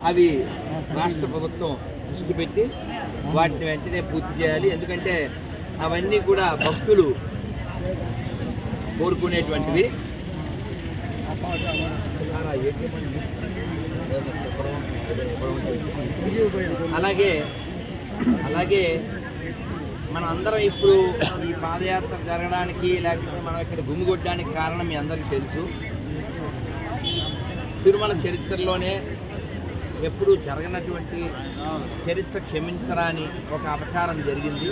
అవి రాష్ట్ర ప్రభుత్వం దృష్టి పెట్టి వాటిని వెంటనే పూర్తి చేయాలి. ఎందుకంటే అవన్నీ కూడా భక్తులు కోరుకునేటువంటివి. అలాగే అలాగే మనం అందరం ఇప్పుడు ఈ పాదయాత్ర జరగడానికి లేకపోతే మనం ఇక్కడ గుమిగొట్టడానికి కారణం మీ అందరికీ తెలుసు. తిరుమల చరిత్రలోనే ఎప్పుడూ జరగనటువంటి చరిత్ర క్షమించరాని ఒక అపచారం జరిగింది.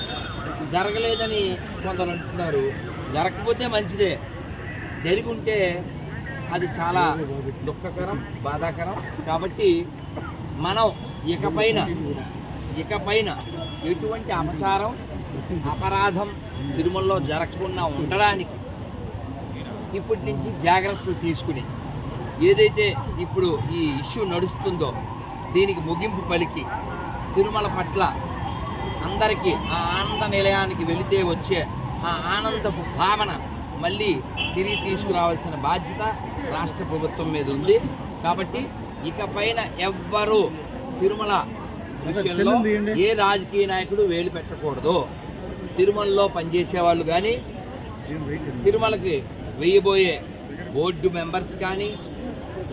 జరగలేదని కొందరు అంటున్నారు. జరగకపోతే మంచిదే. జరిగి ఉంటే అది చాలా దుఃఖకరం బాధాకరం. కాబట్టి మనం ఇకపైన ఇకపైన ఎటువంటి అపచారం అపరాధం తిరుమలలో జరగకుండా ఉండడానికి ఇప్పటి నుంచి జాగ్రత్తలు తీసుకుని ఏదైతే ఇప్పుడు ఈ ఇష్యూ నడుస్తుందో దీనికి ముగింపు పలికి తిరుమల పట్ల అందరికీ ఆ ఆనంద నిలయానికి వెళితే వచ్చే ఆ ఆనందపు భావన మళ్ళీ తిరిగి తీసుకురావాల్సిన బాధ్యత రాష్ట్ర ప్రభుత్వం మీద ఉంది. కాబట్టి ఇకపైన ఎవ్వరూ తిరుమల విషయంలో ఏ రాజకీయ నాయకుడు వేలు పెట్టకూడదు. తిరుమలలో పనిచేసే వాళ్ళు కానీ తిరుమలకి వేయబోయే బోర్డు మెంబర్స్ కానీ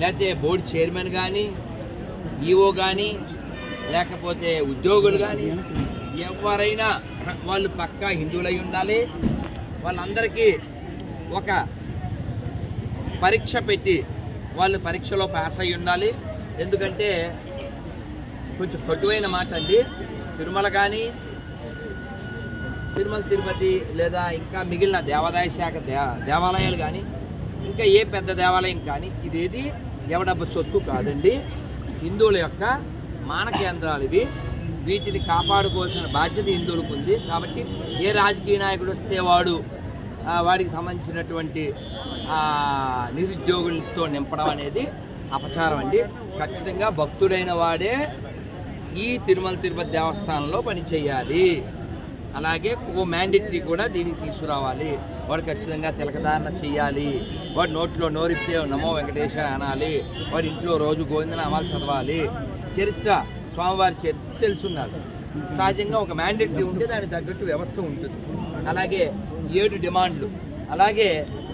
లేకపోతే బోర్డు చైర్మన్ కానీ ఈఓ కానీ లేకపోతే ఉద్యోగులు కానీ ఎవరైనా వాళ్ళు పక్కా హిందువులై ఉండాలి. వాళ్ళందరికీ ఒక పరీక్ష పెట్టి వాళ్ళు పరీక్షలో పాస్ అయి ఉండాలి. ఎందుకంటే కొంచెం కటువైన మాట అండి. తిరుమల కానీ తిరుమల తిరుపతి లేదా ఇంకా మిగిలిన దేవాదాయ శాఖ దే దేవాలయాలు కానీ ఇంకా ఏ పెద్ద దేవాలయం కానీ ఇదేది ఎవడబ్బ సొత్తు కాదండి. హిందువుల యొక్క మాన కేంద్రాలు ఇవి. వీటిని కాపాడుకోవాల్సిన బాధ్యత హిందువులకు ఉంది. కాబట్టి ఏ రాజకీయ నాయకుడు వస్తే వాడు వాడికి సంబంధించినటువంటి నిరుద్యోగులతో నింపడం అనేది అపచారం అండి. ఖచ్చితంగా భక్తుడైన వాడే ఈ తిరుమల తిరుపతి దేవస్థానంలో పనిచేయాలి. అలాగే ఓ మ్యాండేటరీ కూడా దీనికి తీసుకురావాలి. వాడు ఖచ్చితంగా తిలకదారణ చేయాలి వాడు నోట్లో నోరిస్తే నమో వెంకటేశ్వర అనాలి. వాడి ఇంట్లో రోజు గోవిందనామాలు చదవాలి. చరిత్ర స్వామివారి చరిత్ర తెలుసున్నారు సహజంగా ఒక మ్యాండేటరీ ఉంటే దానికి తగ్గట్టు వ్యవస్థ ఉంటుంది. అలాగే ఏడు డిమాండ్లు. అలాగే